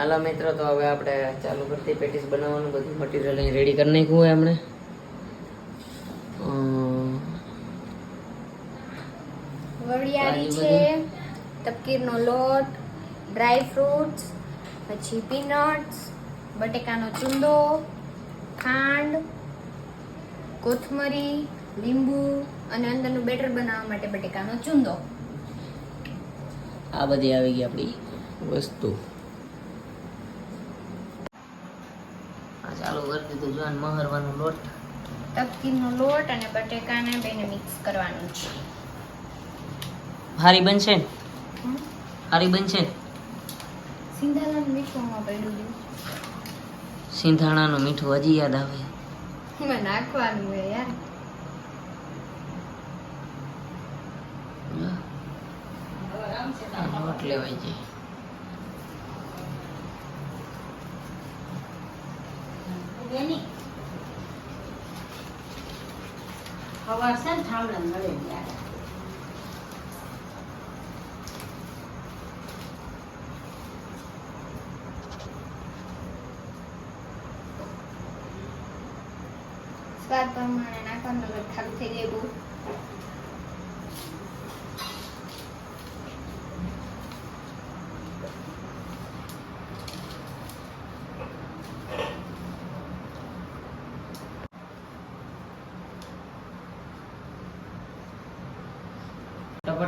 હાલો મિત્રો તો હવે આપણે ચાલુ કરતી પેટીસ બનાવવાનું. બધું મટીરિયલ અહીં રેડી કરી નાખ્યું હોય આપણે. અમ, વરિયાળી છે તપકીરનો લોટ ડ્રાય ફ્રૂટ્સ પછી પીનટ્સ બટેકાનો ચૂંદો ખાંડ કોથમરી લીંબુ અને અંદરનું બેટર બનાવવા માટે બટેકાનો ચૂંદો. આ બધી આવી ગઈ આપણી વસ્તુ. ચાલુ કરી દીધું જોન મહરવાનો લોટ તપકીનો લોટ અને બટેકાને બેને મિક્સ કરવાનું છે. હારી બનશે? હારી બનશે? સિંધાણાનું મીઠુંમાં પડ્યું છે. સિંધાણાનું મીઠું હજી યાદ આવે. નાખવાનું હોય યાર. લોટ લેવાય છે હવાર છે ને મળે ત્યારે. સ્વાદ પ્રમાણે નાખવાનું ખારું થઈ જાય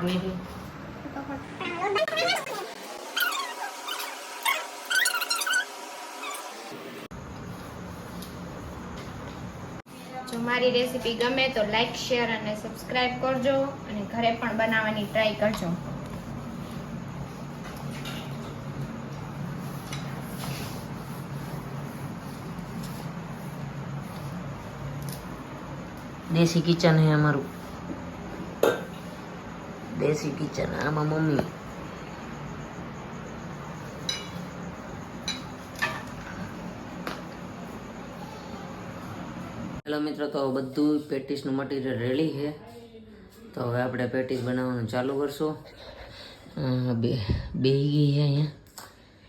નહીં જો મારી રેસીપી ગમે તો લાઈક શેર અને સબસ્ક્રાઇબ કરજો અને ઘરે પણ બનાવવાની ટ્રાય કરજો. દેશી કિચન હે અમારું. દેશી કિચન આમાં મમ્મી. હેલો મિત્રો તો બધું પેટીસનું મટીરિયલ રેડી છે. તો હવે આપણે પેટીસ બનાવવાનું ચાલુ કરશું. બે બે ગઈ છે અહીંયા.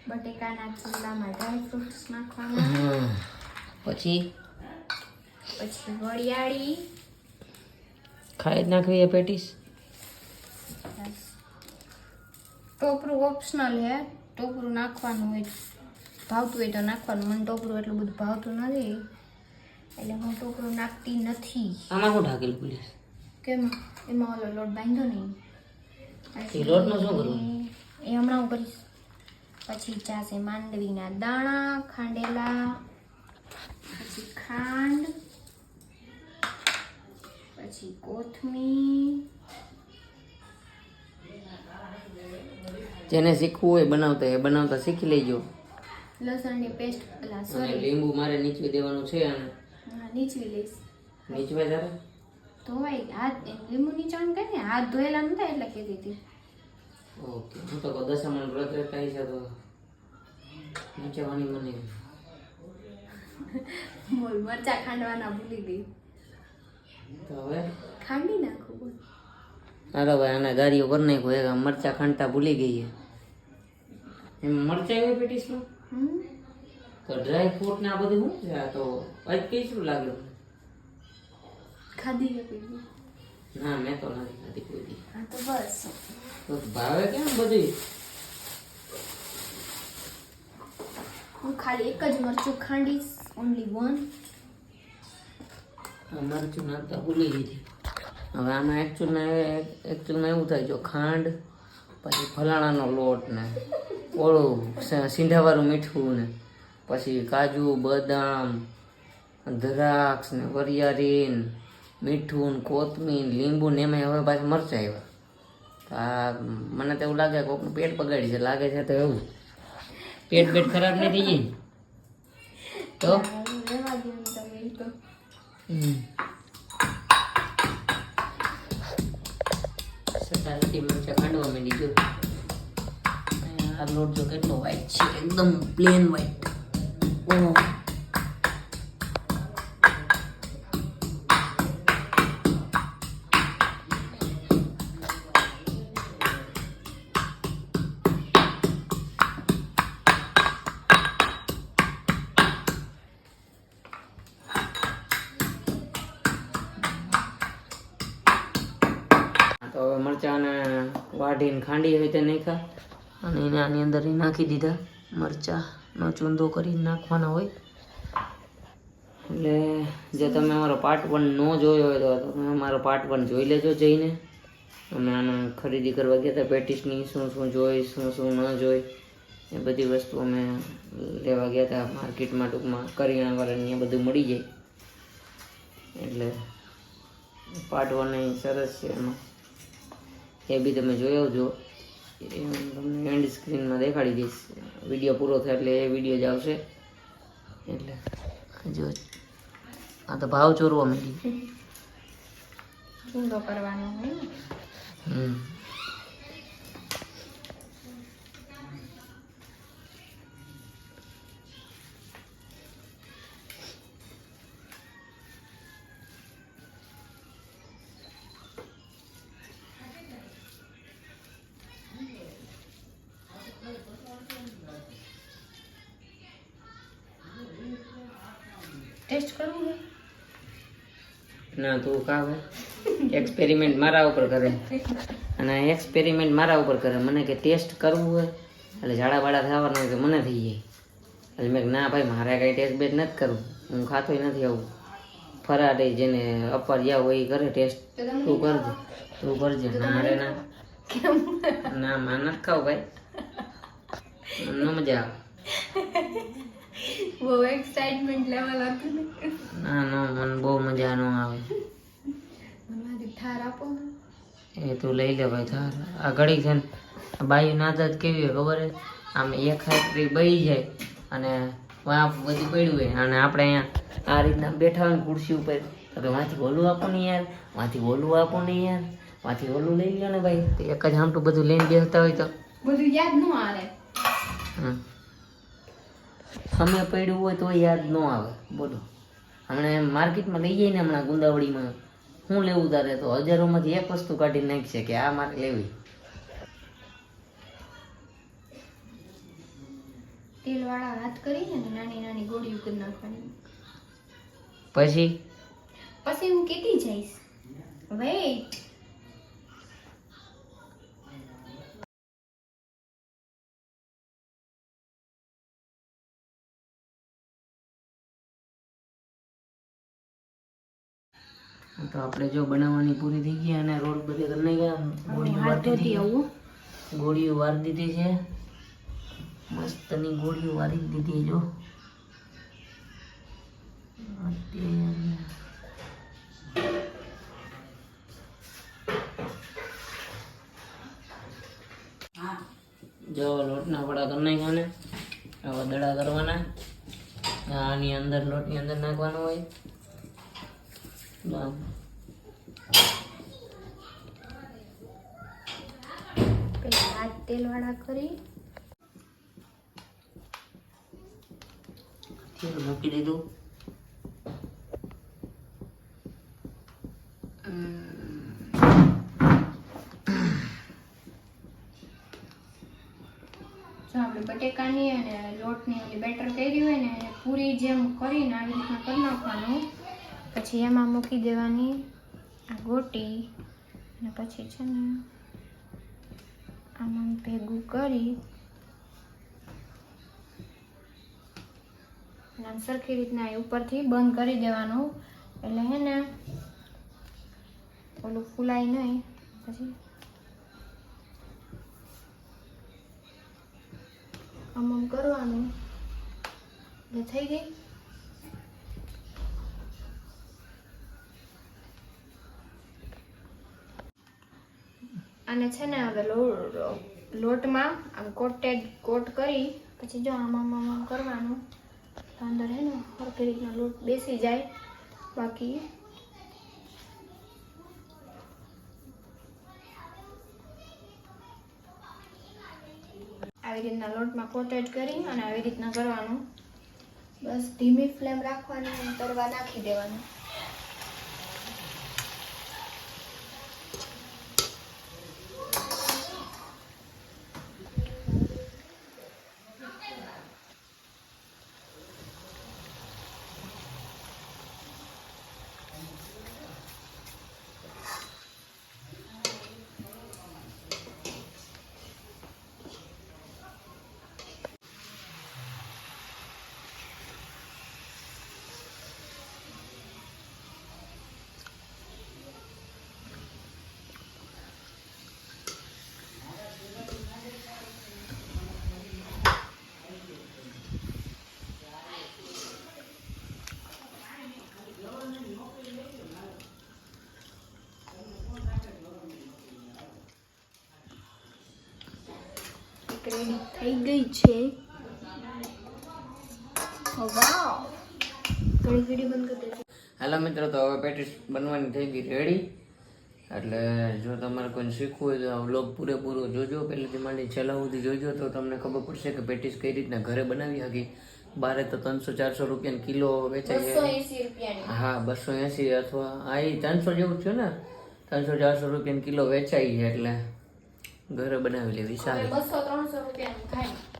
બટેકાના ચૂલામાં ડ્રાય ફ્રૂટ્સ નાખવાના. હા. પછી? પછી વરિયાળી. ખાઈ જ નાખવી એ પેટીસ? ટોપરું ઓપ્શનલ હે. ટોપરું નાખવાનું હોય ભાવતું હોય તો નાખવાનું. મને ટોપરું એટલું બધું ભાવતું નથી. એટલે હું ટોપરું નાખતી નથી. આમાં શું ઢાકેલું પોલીસ કેમ? એમાં ઓલો લોટ બાંધ્યો નહીં લોટનું શું કરવું? એ હમણાં હું કરીશ. પછી જાશે માંડવીના દાણા ખાંડેલા પછી ખાંડ પછી કોથમીર જેને શીખવું હોય બનાવતા એ બનાવતા શીખી લેજો. લસણની પેસ્ટ પેલા સોરી લીંબુ મારે નીચવી દેવાનું છે અને નીચવી લઈશ. નીચવે તારે? ધોવાઈ હાથ લીંબુ નીચવાનું કહે ને હાથ ધોયેલા નતા એટલે કહેતી હતી. ઓકે હું તો કહું દશામાં વ્રત રહેતા છે તો નીચેવાની મને. બોલ મરચા ખાંડવાના ભૂલી ગઈ. તો હવે? ખાંડી નાખું બોલ. હાલો ભાઈ આના ગાડીઓ કરી નાખો એક મરચા ખાંડતા ભૂલી ગઈ છે. એમ મરચા એવી પેટીસમાં? તો ડ્રાય ફ્રૂટ ને આ બધું શું છે? આ તો આજ શું લાગ્યું ખાધી ના મેં તો નથી ખાધી કોઈ દી. હા તો બસ. તો ભાવે કેમ બધી હું ખાલી એક જ મરચું ખાંડીશ ઓનલી વન મરચું નાખતા ભૂલી ગઈ હવે આમાં એકચુઅલમાં એકચ્યુઅલમાં એવું થાય જો ખાંડ પછી ફલાણાનો લોટ ને ઓળું સિંધાવાળું મીઠું ને પછી કાજુ, બદામ, દ્રાક્ષ ને વરિયાળી ને મીઠું ને કોથમીર, લીંબુ ને એમાં હવે પાછા મરચાં આવ્યા આ મને તો એવું લાગે કોકનું પેટ બગાડી છે, લાગે છે તો એવું પેટ પેટ ખરાબ નહીં થઈ ને? તો રહેવા દો ને તમે એ તો હમ. સટાસટી મરચાં ખાંડવા માંડી, જો આ લોટ જો કેટલો વ્હાઈટ છે, એકદમ પ્લેન વ્હાઈટ ઓહો. તો હવે મરચાંને વાઢીને ખાંડી હોય તે નહીં ખા અને એને આની અંદર નાખી દીધા મરચાંનો ચૂંદો કરી નાખવાના હોય. એટલે જે તમે અમારો પાર્ટ વન ન જોયો હોય તો તમે અમારો પાર્ટ વન જોઈ લેજો જઈને. અમે આને ખરીદી કરવા ગયા હતા, પેટીસની શું શું જોઈ, શું શું ન જોઈ. એ બધી વસ્તુ અમે લેવા ગયા હતા, માર્કેટમાં ટૂંકમાં કરિયાણાવાળાને બધું મળી જાય. એટલે પાર્ટ વન સરસ છે એમાં. એ બી તમે જોઈ આવજો. એ હું તમને એન્ડ સ્ક્રીનમાં દેખાડી દઈશ. વીડિયો પૂરો થાય એટલે એ વીડિયો જ આવશે. એટલે જો આ તો ભાવ ચોરવા માંડી કરવાનો હમ. ટેસ્ટ કરવું છે ના તું કાવે એક્સપેરિમેન્ટ મારા ઉપર કરે. અને એક્સપેરિમેન્ટ મારા ઉપર કરે. મને કે ટેસ્ટ કરવું હોય એટલે ઝાડા વાડા થવાના હોય કે મને થઈ જાય. એટલે મેં ના ભાઈ મારે કાંઈ ટેસ્ટ બેસ્ટ નથી કરવું. હું ખાતોય નથી આવું. ફરાટે જેને અપર જ્યાં હોય એ કરે ટેસ્ટ તું કરજે. તું કરજે. મારે ના. ના માં નથી ખાવું ભાઈ. ન મજા આવે. બહુ એક્સાઇટમેન્ટ લેવલ હતું ના ના મને બહુ મજા નો આવે. મને થાર આપો. એ તું લઈ લે ભાઈ થાર આ ઘડી છે ને બાયું નાતા જ કેવી હોય ખબર છે? આમ એક હાથરી બહી જાય અને વાંફ બધું પડ્યું હોય. અને આપણે અહીંયા આ રીતના બેઠા હોય ખુરશી ઉપર તો કે વાંથી ઓલું આપો ને યાર વાંથી ઓલું આપો ને યાર વાંથી ઓલું લઈ લો ને ભાઈ. એક જ આમટું બધું લઈને બેસતા હોય તો. બધું યાદ ન આવે. હમ. સમય પડ્યું હોય તો યાદ ન આવે. બોલો. હમણાં માર્કેટમાં લઈ જઈને હમણાં ગુંદાવડીમાં શું લેવું તારે? તો હજારોમાંથી એક વસ્તુ કાઢી નાખશે કે આ મારે લેવી. તેલ વાળા હાથ કરીને ને નાની નાની ગોળીઓ કરી નાખવાની. પછી? પછી હું કેતી જઈશ. વેઇટ તો આપણે જો બનાવવાની પૂરી થઈ ગઈ અને રોલ બધે કરી નાખ્યા. ગોળીઓ આવું દીધી. ગોળીઓ વારી દીધી છે. મસ્તની ગોળીઓ વારી દીધી જો. જો લોટના વડા કરી નાખ્યા ને. આવા દડા કરવાના. આની અંદર લોટની અંદર નાખવાનું હોય. પેલા હાથ તેલ વાળા કરી તેલ મૂકી દીધું બટેકાની અને લોટની ઓલી બેટર કરી હોય ને પૂરી જેમ કરીને આવી રીતના કરી નાખવાનું. પછી એમાં મૂકી દેવાની આ ગોટી અને પછી છે ને આમાં ભેગું કરી આમ સરખી રીતના એ ઉપરથી બંધ કરી દેવાનું. એટલે હે ને ઓલું ફૂલાય નહીં. પછી આમ કરવાનું. એટલે થઈ ગઈ? અને છે ને હવે લોટમાં આમ કોટેડ કોટ કરી, પછી જો આમ આમ કરવાનું, તો અંદર હે ને સરખી રીતના લોટ બેસી જાય. બાકી આવી રીતના લોટમાં કોટેડ કરી અને આવી રીતના કરવાનું. બસ ધીમી ફ્લેમ રાખવાની તરવા નાખી દેવાનું. થઈ ગઈ છે. હેલો દેજો. હાલો મિત્રો તો હવે પેટીસ બનવાની થઈ ગઈ રેડી એટલે જો તમારે કોઈને શીખવું હોય તો આ વ્લોગ પૂરેપૂરો જોજો. પહેલેથી માંડી છેલ્લા સુધી જોજો તો તમને ખબર પડશે કે પેટીસ કઈ રીતના ઘરે બનાવી શકી બારે તો ત્રણસો ચારસો રૂપિયા કિલો વેચાય છે હા બસો એંસી અથવા આ એ ત્રણસો જેવું થયું છે ને? ત્રણસો ચારસો રૂપિયા કિલો વેચાય છે એટલે ઘરે બનાવી લેવી સારી. બસો ત્રણસો રૂપિયાની થાય.